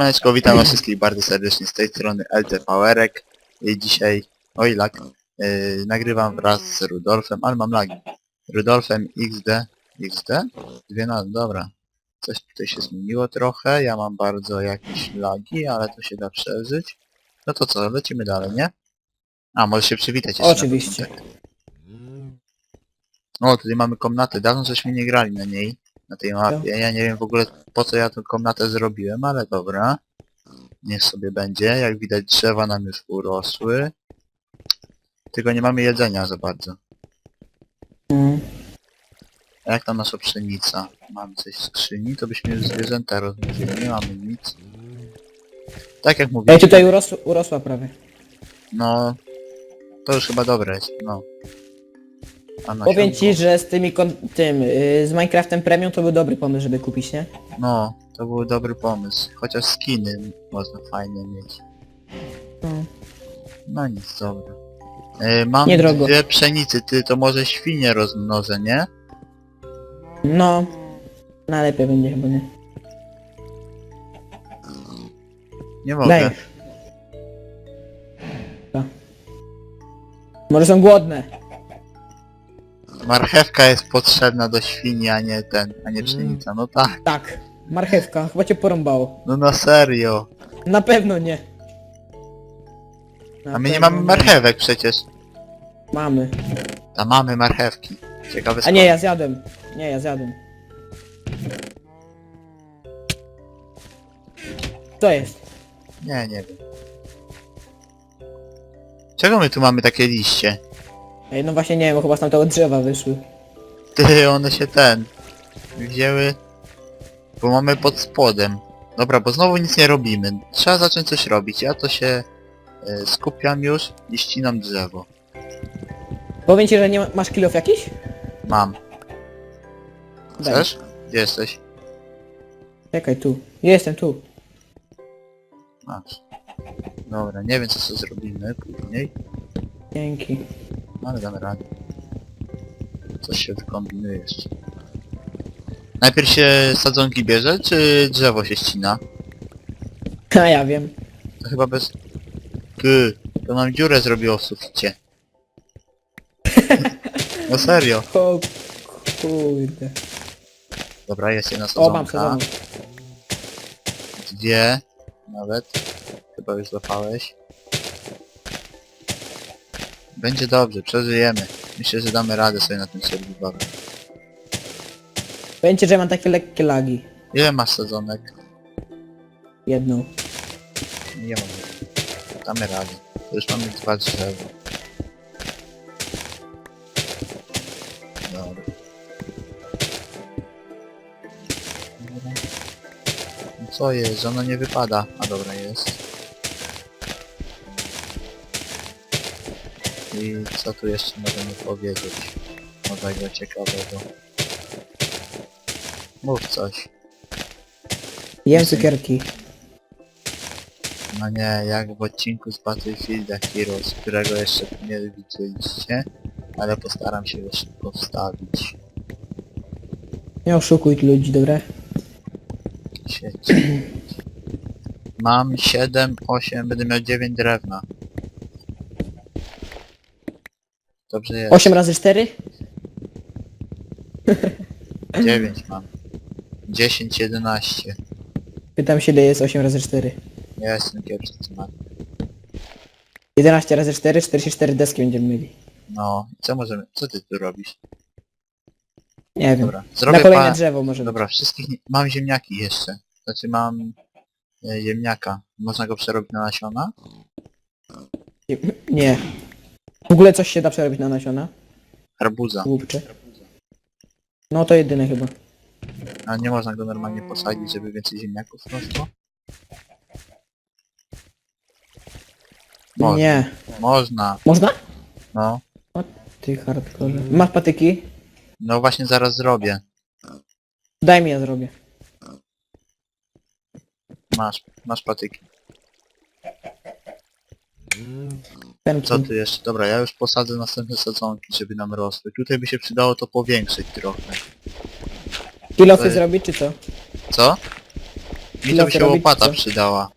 Siemaneczko, witam was wszystkich bardzo serdecznie z tej strony LT Powerek. I dzisiaj, oj lag, yy, nagrywam wraz z Rudolfem, ale mam lagi. Rudolfem XD, XD? Dwie na, dobra. Coś tutaj się zmieniło trochę, ja mam bardzo jakieś lagi, ale to się da przeżyć. No to co, lecimy dalej, nie? A, może się przywitać jeszcze na Oczywiście. początek. O, tutaj mamy komnatę, dawno żeśmy nie grali na niej, na tej mapie. Ja nie wiem w ogóle po co ja tę komnatę zrobiłem, ale dobra. Niech sobie będzie. Jak widać drzewa nam już urosły. Tylko nie mamy jedzenia za bardzo. Mm. A jak tam nasza pszenica? Mamy coś w skrzyni, to byśmy już zwierzęta rozmnożyli. Nie mamy nic. Tak jak Ej, mówiłem. tutaj urosła, urosła prawie. No... To już chyba dobre jest, no. A Powiem ci, że z tymi kon- tym, yy, z Minecraftem Premium to był dobry pomysł, żeby kupić, nie? No, to był dobry pomysł. Chociaż skiny można fajnie mieć. No. No nic, dobra. E, mam Niedrogo. dwie pszenicy, ty to może świnie rozmnożę, nie? No. Najlepiej będzie chyba, nie? Nie mogę. Daj. Może są głodne. Marchewka jest potrzebna do świni, a nie ten, a nie pszenica. No tak, Tak. Marchewka, chyba cię porąbało. no na serio. Na pewno nie. Na A my nie pewno mamy marchewek przecież. Mamy. A mamy marchewki. Ciekawe A skąd. nie, ja zjadłem. Nie, ja zjadłem. Co jest? Nie, nie wiem. Czego my tu mamy takie liście? Ej, no właśnie nie wiem, bo chyba z tamtego drzewa wyszły. Ty, one się ten... Wzięły... Bo mamy pod spodem. Dobra, bo znowu nic nie robimy. Trzeba zacząć coś robić. Ja to się e, skupiam już i ścinam drzewo. Powiem ci, że nie ma, masz kilof jakiś? Mam. Daj. Chcesz? Gdzie jesteś? Czekaj, tu. Jestem tu. Masz. Dobra, nie wiem co sobie zrobimy później, Dzięki. Ale damy radę. Coś się wykombinuje jeszcze. Najpierw się sadzonki bierze, czy drzewo się ścina? A ja wiem. To chyba bez... Ty, to nam dziurę zrobiło w suficie. No serio. O kurde. Dobra, jest jedna O, mam sadzonka. sezon. Dwie. Nawet. Chyba już złapałeś. Będzie dobrze, przeżyjemy. Myślę, że damy radę sobie na tym serwisorze. Ci, że mam takie lekkie lagi. Ile masz sezonek? Jedną. Nie mam. Damy radę. To już mamy dwa drzewa. Dobra. Co jest, ona nie wypada? A dobra jest. I co tu jeszcze możemy powiedzieć? Nowego, ciekawego. Mów coś. Jem cukierki. No nie, jak w odcinku z Battlefielda Heroes, którego jeszcze nie widzieliście, ale postaram się go szybko wstawić. Nie oszukuj ludzi, dobra? Sieć. Mam 7, 8, będę miał 9 drewna. Dobrze jest. 8 razy 4? 9 mam. 10, 11. Pytam się ile jest 8 razy 4. Ja jestem kiepski z mat. 11 razy 4, 44 deski będziemy mieli. No, i co możemy, co ty tu robisz? Nie wiem. Dobra, Na zrobię kolejne pa... drzewo może. Dobra, wszystkich nie... mam ziemniaki jeszcze. Znaczy mam e, ziemniaka. Można go przerobić na nasiona? Nie. W ogóle coś się da przerobić na nasiona? Arbuza. Głupcze. No to jedyne chyba. A nie można go normalnie posadzić, żeby więcej ziemniaków rosło? Można. Nie. Można. Można? No. Ty hardcore. Masz patyki? No właśnie zaraz zrobię. Daj mi ja zrobię. Masz, masz patyki. Pęki. Co ty jeszcze? Dobra, ja już posadzę następne sadzonki, żeby nam rosły. Tutaj by się przydało to powiększyć trochę. Kilofy to- zrobić czy co? Co? Mi to by się robić, łopata co? przydała.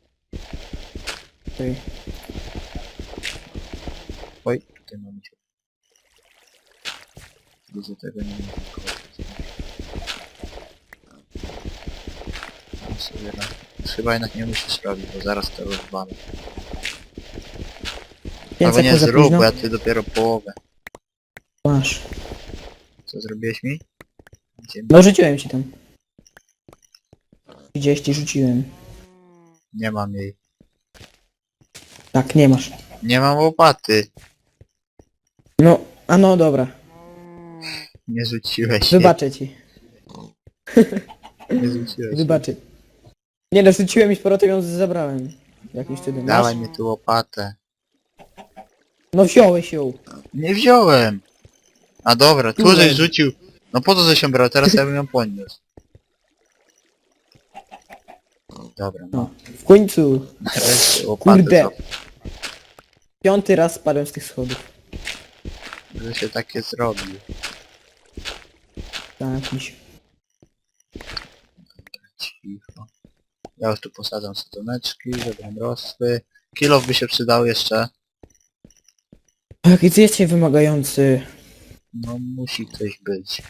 Oj, tutaj mamy się. Dużo tego nie mogę Tam sobie. Chyba jednak nie musisz robić, bo zaraz to rozwalę. Albo Więcej nie zrób, późno? bo ja ty dopiero połowę. Masz. Co zrobiłeś mi? No rzuciłem ci tam. Gdzieś ci rzuciłem. Nie mam jej. Tak, nie masz. Nie mam łopaty. No, a no dobra. Nie rzuciłeś jej. Wybaczę ci. Nie rzuciłeś jej. Wybaczę. Nie no, rzuciłem i z powrotem ją zabrałem. Jakimś cudem. Dawaj mi tu łopatę. No wziąłeś ją. Nie wziąłem. A dobra, tu żeś rzucił. No po to, że się brał, teraz ja bym ją podniósł. Dobra, no. W końcu. Nareszcie Kurde. co? Piąty raz spadłem z tych schodów. Że się takie zrobił. Tak, miś. Cicho. Ja już tu posadzam sadzoneczki, żeby nam rosły. Kilof by się przydał jeszcze. Jaki ty jesteś wymagający. No musi ktoś być.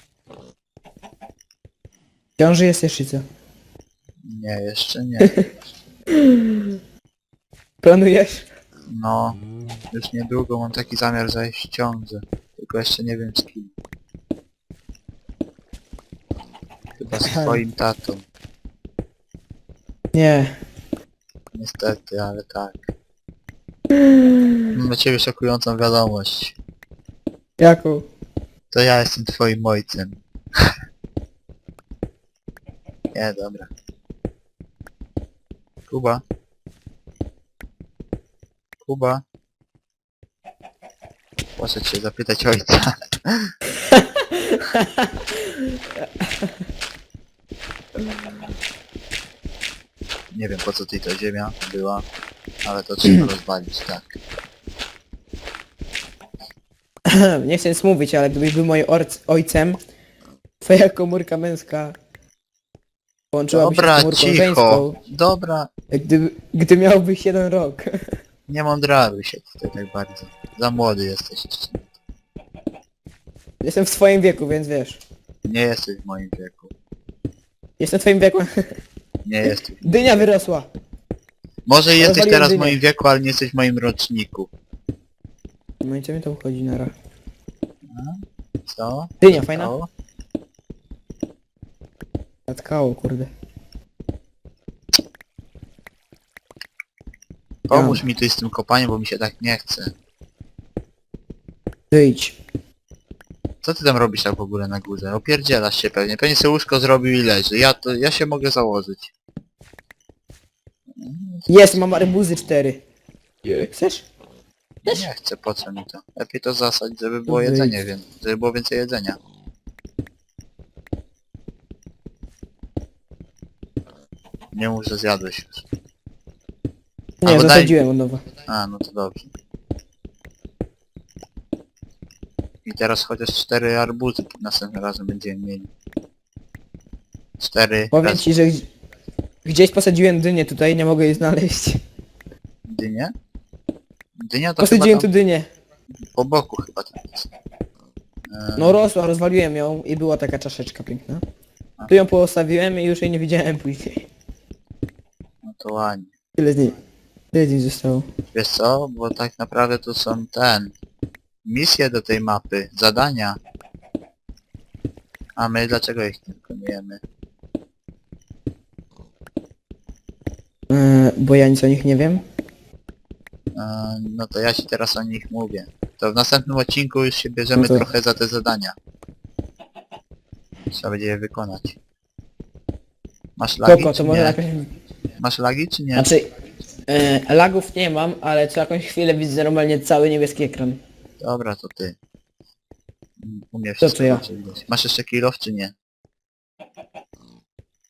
Ciąży jesteś czy co? Nie, jeszcze nie. Planujesz? No, już niedługo mam taki zamiar zajść w ciążę. Tylko jeszcze nie wiem z kim. Chyba z twoim tatą. Nie. Niestety, ale tak. Dla ciebie szokującą wiadomość. Jaką? To ja jestem twoim ojcem. Nie, dobra. Kuba. Kuba. Proszę cię zapytać ojca. Nie wiem po co tej to ziemia była, ale to trzeba rozwalić, tak. nie chcę nic mówić, ale gdybyś był moim ojcem, twoja komórka męska połączyłaby Dobra, się z komórką cicho. żeńską. Dobra, Gdy, gdy miałbyś jeden rok. nie mądraluj się tutaj tak bardzo. Za młody jesteś jeszcze. Jestem w twoim wieku, więc wiesz. Nie jesteś w moim wieku. Jestem w twoim wieku. Nie jesteś. Dynia wyrosła. Może jesteś teraz w moim wieku, ale nie jesteś w moim roczniku. No i co mi to uchodzi na Co? Dynia, fajna? O, Zatkało, kurde. Pomóż mi tu z tym kopaniem, bo mi się tak nie chce. Wyjdź. Co ty tam robisz tak w ogóle na górze? Opierdzielasz się pewnie. Pewnie sobie łóżko zrobił i leży. Ja to, ja się mogę założyć. Jest, mam arbuzy cztery. Chcesz? Nie chcę, po co mi to? Lepiej to zasadź, żeby było Wyjdź. jedzenie, więc, żeby było więcej jedzenia. Nie mów, że zjadłeś już. Nie, Albo daj- zasadziłem od nowa. A, no to dobrze. I teraz chociaż cztery arbuzy następnym razem będziemy mieli. Cztery Powiem raz ci, że gdzieś- gdzieś posadziłem dynię tutaj, nie mogę jej znaleźć. dynie. Dynia to Posadziłem chyba tu tam dynię. po boku chyba tam jest. E, No rosła, rozwaliłem ją i była taka czaszeczka piękna. Tu ją postawiłem i już jej nie widziałem później. no to ładnie. Tyle z niej. Tyle z niej zostało. Wiesz co? Bo tak naprawdę to są ten... Misje do tej mapy, zadania. A my dlaczego ich nie wykonujemy? Yy, bo ja nic o nich nie wiem. E, no to ja ci teraz o nich mówię. To w następnym odcinku już się bierzemy No to- trochę za te zadania. Trzeba będzie je wykonać. Masz lagi, Koko, czy to może nie? jakoś... Masz lagi czy nie? Znaczy... Yy, lagów nie mam, ale co jakąś chwilę widzę normalnie cały niebieski ekran. Dobra, to ty. Mm, Umiesz To co ja? Masz jeszcze kilof czy nie?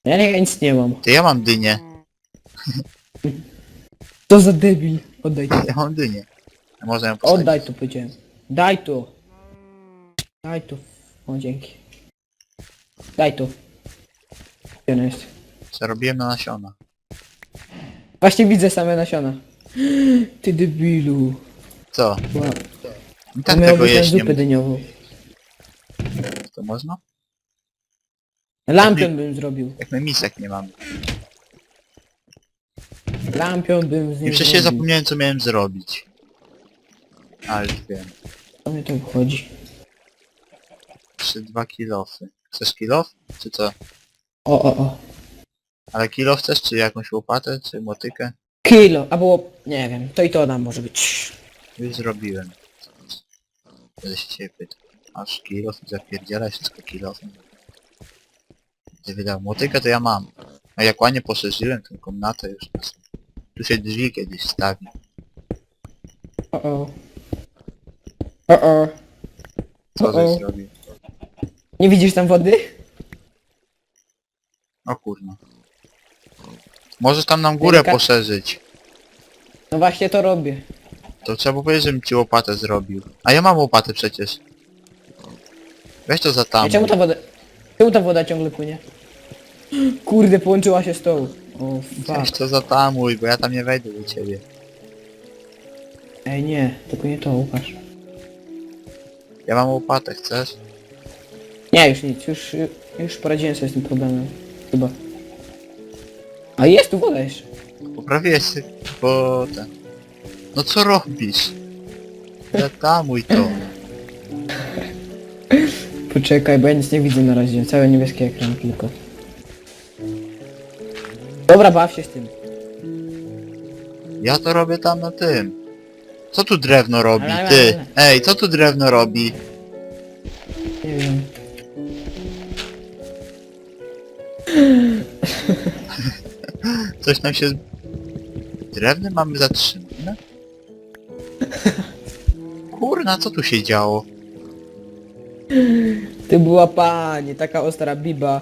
Ja nie, nic nie mam. Ty ja mam dynię. To za debil. Oddaj mam dynię. A można ją. Oddaj to powiedziałem. Daj tu. Daj tu. O dzięki. Daj tu. Gdzie ona jest? Zarobiłem na nasiona. Właśnie widzę same nasiona. Ty debilu. Co? Wow. I To tak tego jeść nie zupę dyniową. To można? Lampion bym zrobił. Jak my misek nie mamy. Lampion bym z I nim ja zrobił. zapomniałem co miałem zrobić. Ale już wiem. Co mnie to obchodzi? Trzy, dwa kilofy. Chcesz kilof? Czy co? O, o, o. Ale kilof chcesz, czy jakąś łopatę, czy motykę? Kilo, albo nie wiem, to i to nam może być. Już zrobiłem. Będę się ciebie pytał. Aż kilof i zapierdzielaj wszystko kilofem. Ty wydał motykę to ja mam. A jak ładnie poszerzyłem tę komnatę już. Tu się drzwi kiedyś stawi. O, o. O, o. Co O, o. żeś zrobił? Nie widzisz tam wody? O kurno. Możesz tam nam górę Delika- poszerzyć. No właśnie to robię. To trzeba powiedzieć, żebym ci łopatę zrobił. A ja mam łopatę przecież. Weź to za A tam. czemu ta woda... Czemu ta woda ciągle płynie? Kurde, połączyła się z tą. O, Weź fuck. to zatamuj, bo ja tam nie wejdę do ciebie. Ej, nie, tylko nie to, Łukasz. Ja mam łopatę, chcesz? Nie, już nic, już, już poradziłem sobie z tym problemem. Chyba. A jest tu woda jeszcze. Poprawiłeś się, bo ten... No co robisz? Zatamuj to. Poczekaj, bo ja nic nie widzę na razie. Cały niebieski ekran tylko. Dobra, baw się z tym. Ja to robię tam na tym. Co tu drewno robi, Ale, ale, ty? Ej, co tu drewno robi? Nie wiem. Coś nam się... z- Drewnem mamy zatrzymane? Kurna, co tu się działo? Ty była panie, taka ostra biba.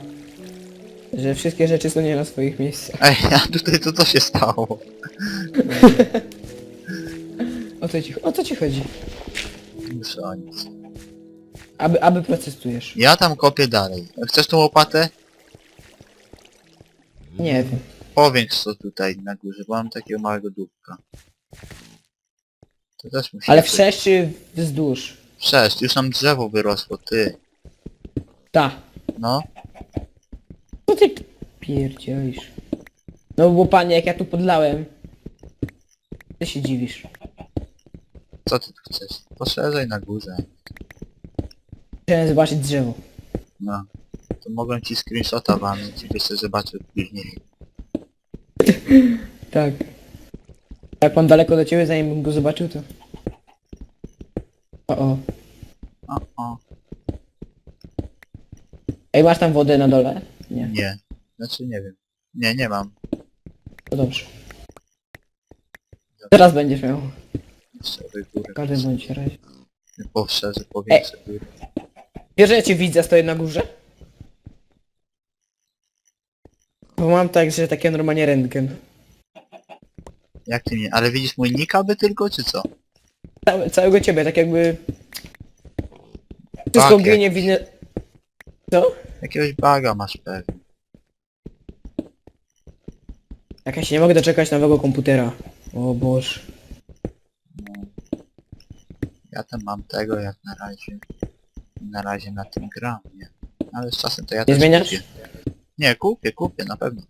Że wszystkie rzeczy są nie na swoich miejscach. Ej, a tutaj to co się stało? O co ci, o co ci chodzi? Muszę o nic. Aby, aby protestujesz. Ja tam kopię dalej. Chcesz tą łopatę? Nie wiem. Powiększ co tutaj na górze, bo mam takiego małego dupka. To też musi Ale być. wszerz czy wzdłuż? Sześć, już nam drzewo wyrosło, ty. Ta. No, Co ty pierdzielisz? No bo panie, jak ja tu podlałem... Ty się dziwisz. co ty tu chcesz? Poszerzaj na górze. Chciałem zobaczyć drzewo. No. To mogłem ci screenshota walnąć i byś sobie zobaczył później. Tak. Jak pan daleko do ciebie, zanim bym go zobaczył, to... O, o. O, o, Ej, masz tam wodę na dole? Nie. nie. Znaczy nie wiem. Nie, nie mam. To dobrze. Teraz będziesz miał. Jeszcze górę. W każdym bądź razie. Poszerzę, powiększę górę. Wiesz, że ja cię widzę, stoję na górze? Bo mam tak, że takie normalnie rentgen. Jak ty mnie? Ale widzisz mój nick aby tylko, czy co? Całe, całego ciebie, tak jakby... Wszystko Fuck, ginie winne... Co? Jakiegoś baga masz pewnie. Jak ja się nie mogę doczekać nowego komputera. O Boże. No. Ja tam mam tego jak na razie. Na razie na tym gram, nie? Ale z czasem to ja też zmieniasz? kupię. Nie, kupię, kupię, na pewno.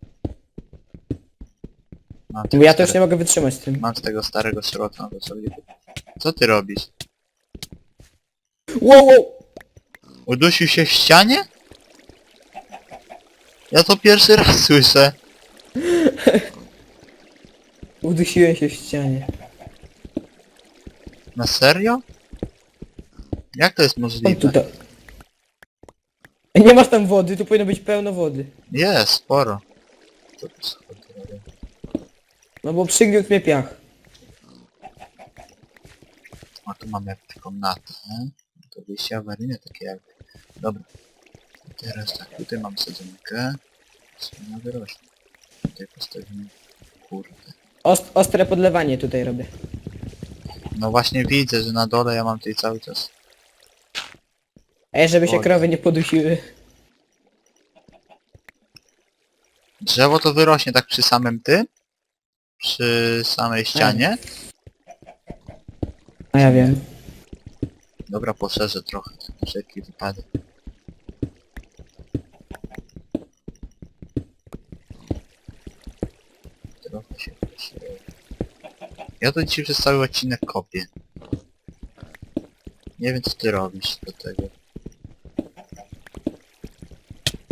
Mam Bo tego, ja to już nie stare... mogę wytrzymać z tym. mam z tego starego to sobie. Co ty robisz? Wow, wow! Udusił się w ścianie? Ja to pierwszy raz słyszę. Udusiłem się w ścianie. Na serio? Jak to jest możliwe? tutaj. Nie masz tam wody, tu powinno być pełno wody. Jest, sporo. Robią? No bo przygniótł mnie piach. A tu mamy komnatę. nie? To wyjście awaryjne takie jakby. Dobra. Teraz tak, tutaj mam sadzonkę. Co ona wyrośnie? Tutaj postawimy... Kurde. Ost ostre podlewanie tutaj robię. No właśnie widzę, że na dole ja mam tutaj cały czas... Ej, żeby się Oj. krowy nie podusiły. Drzewo to wyrośnie tak przy samym tym? Przy samej ścianie? A ja wiem. Dobra, poszerzę trochę, na wszelki wypadek. Trochę się poszerzę. Ja to dzisiaj przez cały odcinek kopię. Nie wiem co ty robisz do tego.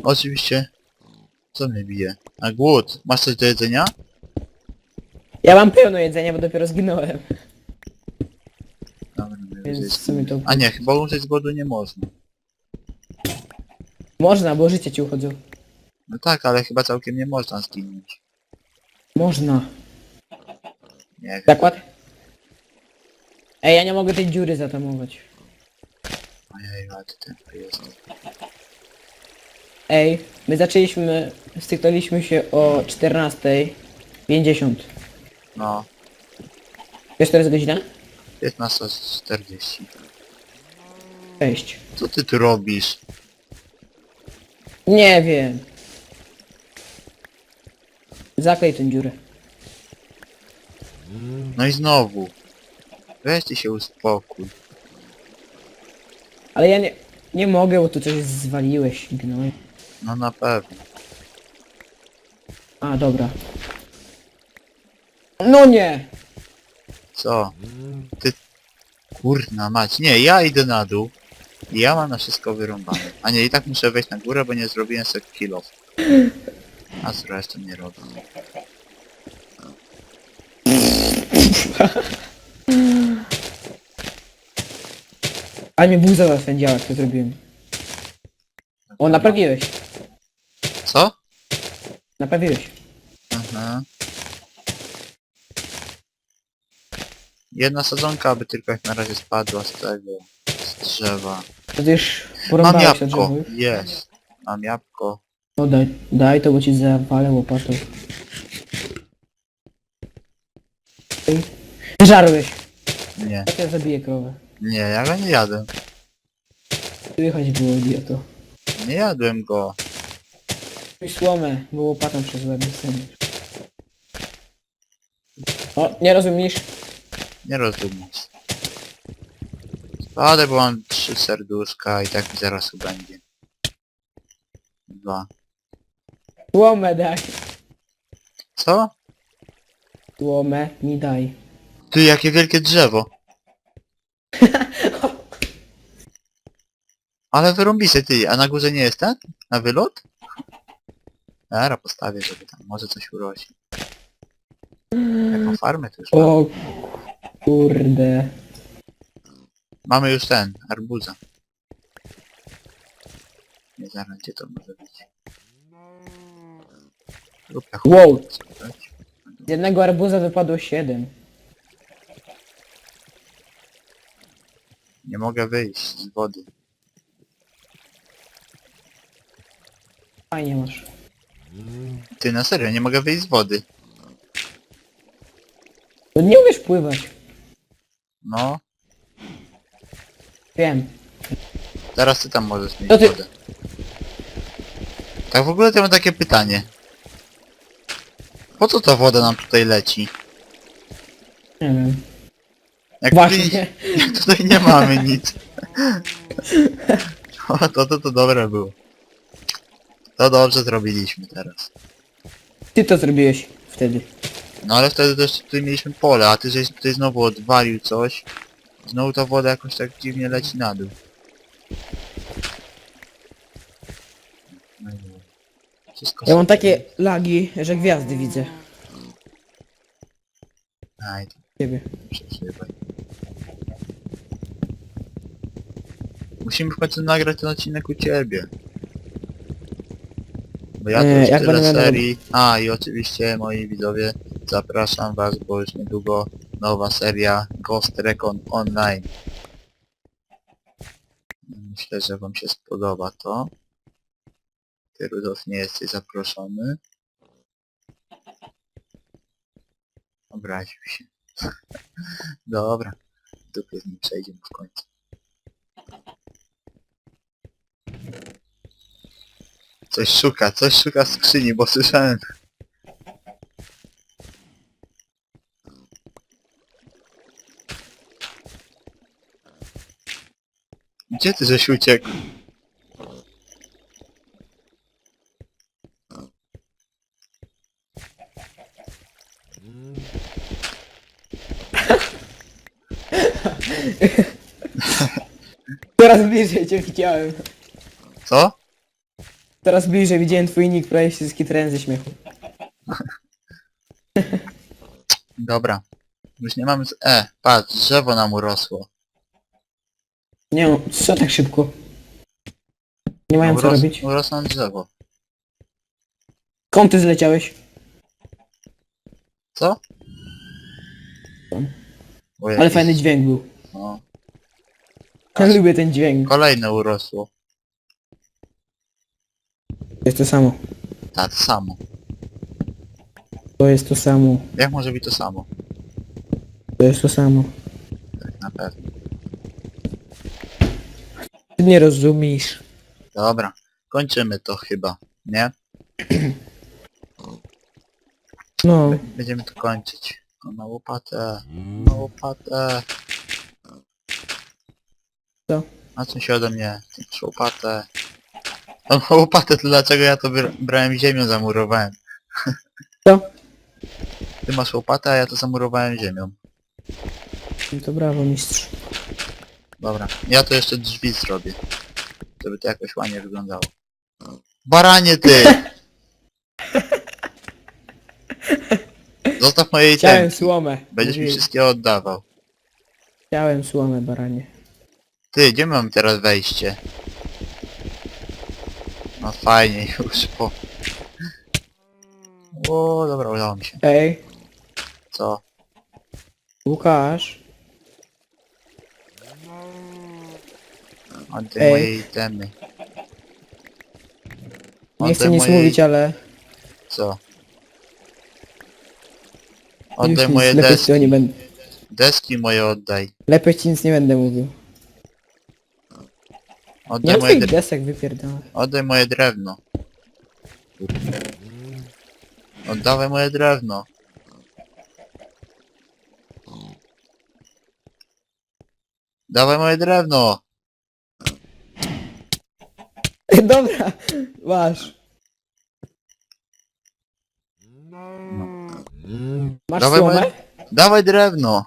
Oczywiście. Co mnie bije? A głód. Masz coś do jedzenia? Ja mam pełno jedzenia, bo dopiero zginąłem. Dobra, Więc sumie to... A nie, chyba umrzeć z głodu nie można. Można, bo życie ci uchodzą. No tak, ale chyba całkiem nie można zginąć. Można. Nie wiem. Zakład? Ej, ja nie mogę tej dziury zatamować. Ojej, ale ty jest. Ej, my zaczęliśmy, styknęliśmy się o 14.50. No, Wiesz, teraz godzina? 15.40. Cześć. Co ty tu robisz? Nie wiem. Zaklej tę dziurę. No i znowu. Weź ty się uspokój. Ale ja nie, nie mogę, bo tu coś zwaliłeś, gnoj. No na pewno. A, dobra. No nie! Co? Ty... Kurna mać. Nie, ja idę na dół. I ja mam na wszystko wyrąbane. A nie, i tak muszę wejść na górę, bo nie zrobiłem sobie kilof. A zresztą nie robię. Ale mnie buza zasędziała, to zrobiłem. O, naprawiłeś. Co? Naprawiłeś. Aha. Jedna sadzonka, aby tylko jak na razie spadła z tego, z drzewa. To już Mam porąbałeś jabłko, jest. Mam jabłko. No daj, daj to, bo ci zawalę łopatą. Ej. Żarłeś. Nie, Jak ja zabiję krowę? nie, ja go nie jadłem. Słychać było idioto. Nie jadłem go. I słomę, bo łopatą przez łeb dostaniesz. O, nie rozumiesz? Nie rozumiesz. Spadę, bo mam trzy serduszka i tak mi zaraz ubędzie. Dwa. Słomę daj. Co? Słomę mi daj. Ty, jakie wielkie drzewo. Ale wyrąbisy ty, a na górze nie jest ten? Na wylot? Dobra, postawię, żeby tam może coś urośnie. Jaką farmę to już mamy. O kurde. Mamy już ten, arbuza. Nie zaraz gdzie to może być. Ja Wow. Z jednego arbuza wypadło 7. Nie mogę wyjść z wody. Fajnie masz. Ty, na serio, nie mogę wyjść z wody. To nie umiesz pływać. No, Wiem. Teraz ty tam możesz mieć ty- wodę. Tak w ogóle to mam takie pytanie. Po co ta woda nam tutaj leci? Nie wiem. Jak Właśnie. Tutaj, tutaj nie mamy nic. O, to, to, to dobre było. To dobrze zrobiliśmy teraz. Ty to zrobiłeś wtedy. No ale wtedy też tutaj mieliśmy pole, a ty żeś tutaj znowu odwalił coś. Znowu ta woda jakoś tak dziwnie leci na dół. Wszystko Ja mam sobie- takie lagi, że gwiazdy widzę. Aj, to Ciebie. Musimy w końcu nagrać ten odcinek u ciebie. Bo ja tu Nie, już jak tyle będę miał- serii. A i oczywiście moi widzowie zapraszam was, bo już niedługo nowa seria Ghost Recon Online. Myślę, że wam się spodoba to. Ty Rudolf nie jesteś zaproszony. Obraził się. Dobra. Dupie z nim przejdziemy w końcu. Coś szuka, coś szuka w skrzyni, bo słyszałem. Gdzie ty żeś uciekł? Bliżej cię widziałem. Co? Coraz bliżej widziałem twój nick, prawie się skitrałem ze śmiechu. Dobra. Już nie mamy... z- E, patrz, drzewo nam urosło. Nie no, co tak szybko? Nie mają co Uros- robić. Urosło nam drzewo. Skąd ty zleciałeś? Co? O, Ale jakiś- fajny dźwięk był. No. Ja lubię ten dźwięk. Kolejne urosło. To jest to samo. Tak, to samo. To jest to samo. Jak może być to samo? To jest to samo. Tak na pewno. Ty nie rozumiesz. Dobra. Kończymy to chyba, nie? No. Będziemy to kończyć. O, na łopatę. Na łopatę. Co? A co się ode mnie? Masz łopatę. O, na łopatę, to dlaczego ja to br brałem ziemią, zamurowałem. Co? Ty masz łopatę, a ja to zamurowałem ziemią. No to brawo mistrz. Dobra. Ja to jeszcze drzwi zrobię. Żeby to jakoś ładnie wyglądało. Baranie ty! Zostaw moje Chciałem itemki. słomę. Będziesz mi Mówiłem. wszystkie oddawał. Chciałem słomę, baranie. Ty, gdzie mam teraz wejście? No fajnie już, po... O, dobra, udało mi się. Ej, Co? Łukasz. Oddaj Ej. moje itemy. Nie chcę Oddaj nic moje- mówić, ale Co? już Oddaj nic moje lepiej ci deski. to nie będę. Deski moje oddaj. Lepiej ci nic nie będę mówił. Oddaj moje, twoich dre... desek wypierdolę. Oddaj moje drewno. Oddawaj moje drewno. Dawaj moje drewno! Dobra, masz. Masz Dawaj słomę? moje- Dawaj drewno!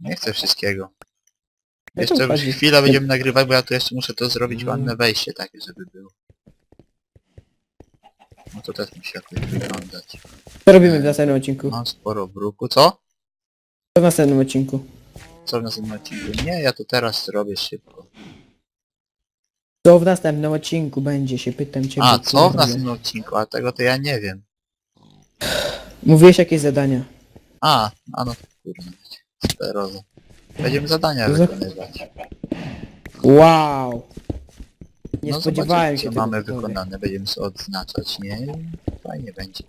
Nie chcę wszystkiego. No to Jeszcze chodzi. chwilę będziemy nagrywać, bo ja tu jeszcze muszę to zrobić ładne wejście takie, żeby było. No to też musi jakoś wyglądać. Co robimy w następnym odcinku? Mam sporo bruku. Co? Co w następnym odcinku? Co w następnym odcinku? Nie, ja to teraz zrobię szybko. Co w następnym odcinku będzie, się pytam cię. A, bo co w następnym odcinku? A tego to ja nie wiem. Mówiłeś jakieś zadania. A, a no to kurwa. Sterozo. Będziemy zadania Za- wykonywać. Wow! Nie no spodziewałem zobaczymy, się co tego. mamy wykonane. Będziemy sobie odznaczać, nie? Fajnie będzie.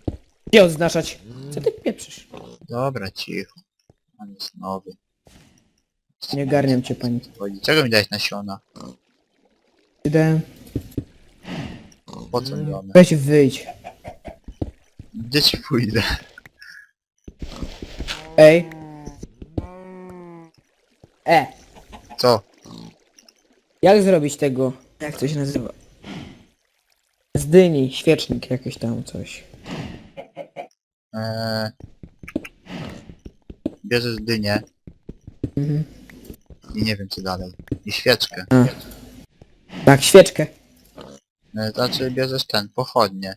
Gdzie odznaczać? Co ty pieprzysz? Dobra, cicho. On jest nowy. Nie garniam cię pani. Chodzi. Czego mi dać nasiona? Idę. Po co mi one? Weź wyjdź. Gdzie ci pójdę? Ej. E. Co? Jak zrobić tego? Jak to się nazywa? Z dyni, świecznik jakiś tam coś. Eee... Bierzesz dynię Mhm. i nie wiem co dalej. I świeczkę. A. Tak, świeczkę. E, Znaczy bierzesz ten, pochodnie.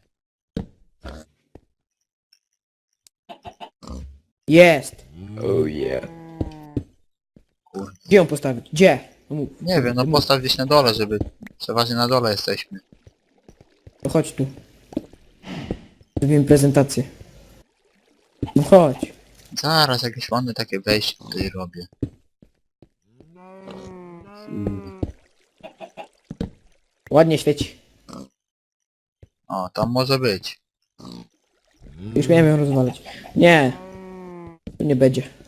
Jest. Oh yeah. Gdzie ją postawić? Gdzie? No mów. Nie wiem, no postaw gdzieś na dole, żeby... Przeważnie na dole jesteśmy. To chodź tu. Zrobimy prezentację. No chodź. Zaraz jakieś ładne takie wejście tutaj robię. Ładnie świeci. O, tam może być. Już miałem ją rozwalać. Nie. Tu nie będzie.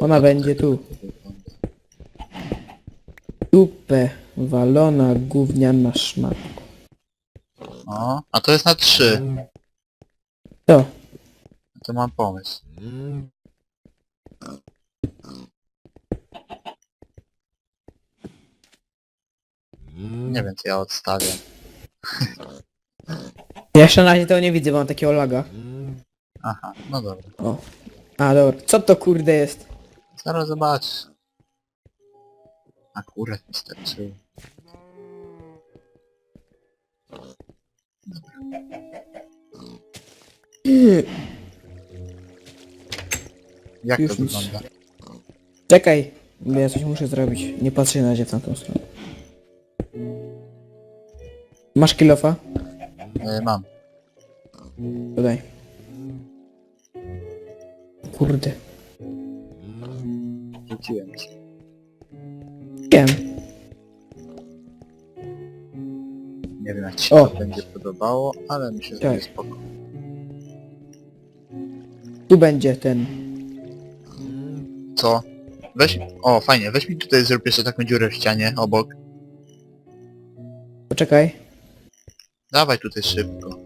Ona będzie tu. Dupę walona gówniana szmatko. O, a to jest na trzy. To. To mam pomysł. Nie wiem, co ja odstawiam. Ja jeszcze na razie tego nie widzę, bo mam takiego laga. Aha, no dobra. O. A dobra. Co to kurde jest? Zaraz zobaczysz. Akurat mi starczyło. Jak Już to nic. wygląda? Czekaj. Bo ja coś muszę zrobić. Nie patrzę na razie w tamtą stronę. Masz kilofa? E, mam. Dodaj. Kurde. Rzuciłem ci. Wiem. Nie wiem jak ci się O! to będzie podobało, ale myślę, że Tak. będzie spoko. Tu będzie ten. Co? Weź... O, fajnie, weź mi tutaj zrób jeszcze taką dziurę w ścianie obok. Poczekaj. Dawaj tutaj szybko.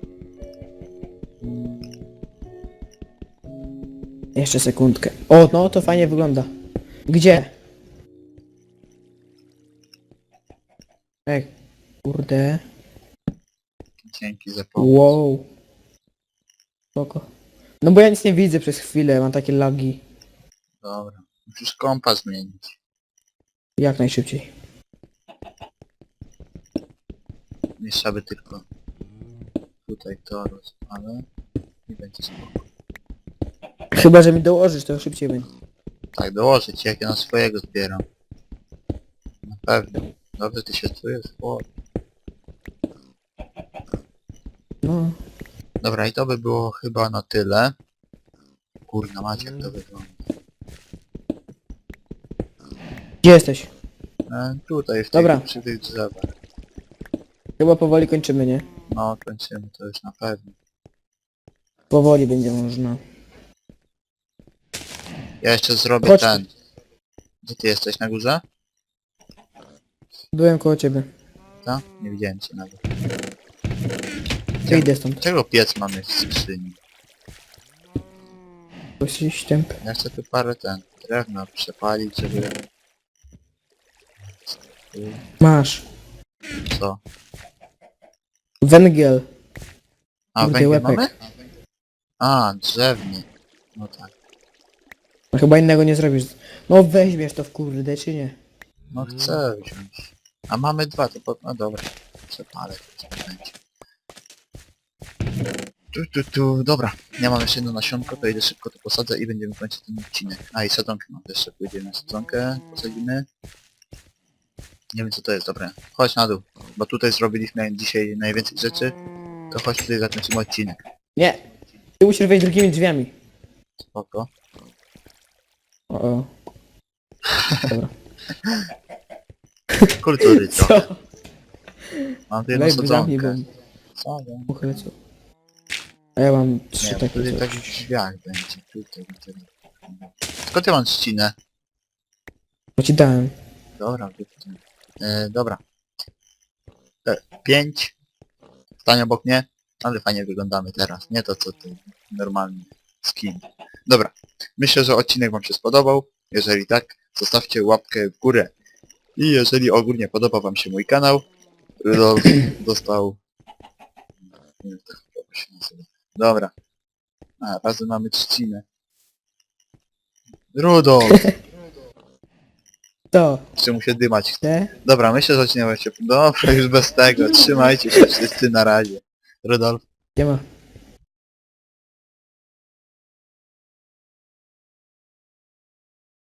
Jeszcze sekundkę. O, no to fajnie wygląda. Gdzie? Ej. Kurde. Dzięki za pomoc. Wow. Spoko. No bo ja nic nie widzę przez chwilę, mam takie lagi. Dobra. Musisz kompas zmienić. Jak najszybciej. Jeszcze by tylko tutaj to rozpalę i będzie spoko. Chyba, że mi dołożysz, to szybciej będzie. Tak, dołożę ci, jak ja na swojego zbieram. Na pewno. Dobrze ty się czujesz? O. No. Dobra, i to by było chyba na tyle. Kurna macie jak to wygląda. Gdzie jesteś? E, tutaj, w Dobra. tych, przy tych drzewach. Chyba powoli kończymy, nie? No, kończymy to już na pewno. Powoli będzie można. Ja jeszcze zrobię Chodź. ten. Gdzie ty jesteś, na górze? Byłem koło ciebie. Tak? Nie widziałem cię nawet. To idę stąd. Czego piec mamy w skrzyni? Jesteś tęp. Ja chcę tu parę ten drewna przepalić, żeby... Masz. Co? Węgiel. A, węgiel łepek. mamy? A, drzewny. No tak. Chyba innego nie zrobisz. No weźmiesz to w kurde, czy nie? No chcę wziąć. A mamy dwa, to po... No dobra. Przepalę. Tu, tu, tu, dobra. Ja mam jeszcze jedno nasionko, to idę szybko to posadzę i będziemy kończyć ten odcinek. A i sadzonkę mam też pójdziemy na sadzonkę, posadzimy. Nie wiem co to jest, dobra. Chodź na dół, bo tutaj zrobiliśmy dzisiaj najwięcej rzeczy. To chodź tutaj zakończymy odcinek. Nie. Ty musisz wejść drugimi drzwiami. Spoko. O, o. Dobra. Kultury. Co? Mam tu jedną Weź, zamknij, bo sadzonkę. Sadzę. muchy lecą. A ja mam trzy Nie, takie tutaj coś. tak drzwiach będzie. Tutaj, tutaj. Skąd ja mam trzcinę? Bo ci dałem. Dobra, wypnę. e, dobra. E, pięć. Stań obok mnie. Ale fajnie wyglądamy teraz. Nie to co ty normalny skin. Dobra. Myślę, że odcinek wam się spodobał. Jeżeli tak, zostawcie łapkę w górę. I jeżeli ogólnie podoba wam się mój kanał, Rudolf dostał... Nie wiem, jak to się nazywa. Dobra. A, razem mamy trzcinę. Rudolf! To. Jeszcze mu się dymać Te. Dobra, myślę, że odcinek wam się... Dobra, już bez tego. Trzymajcie się wszyscy na razie. Rudolf. Nie ma.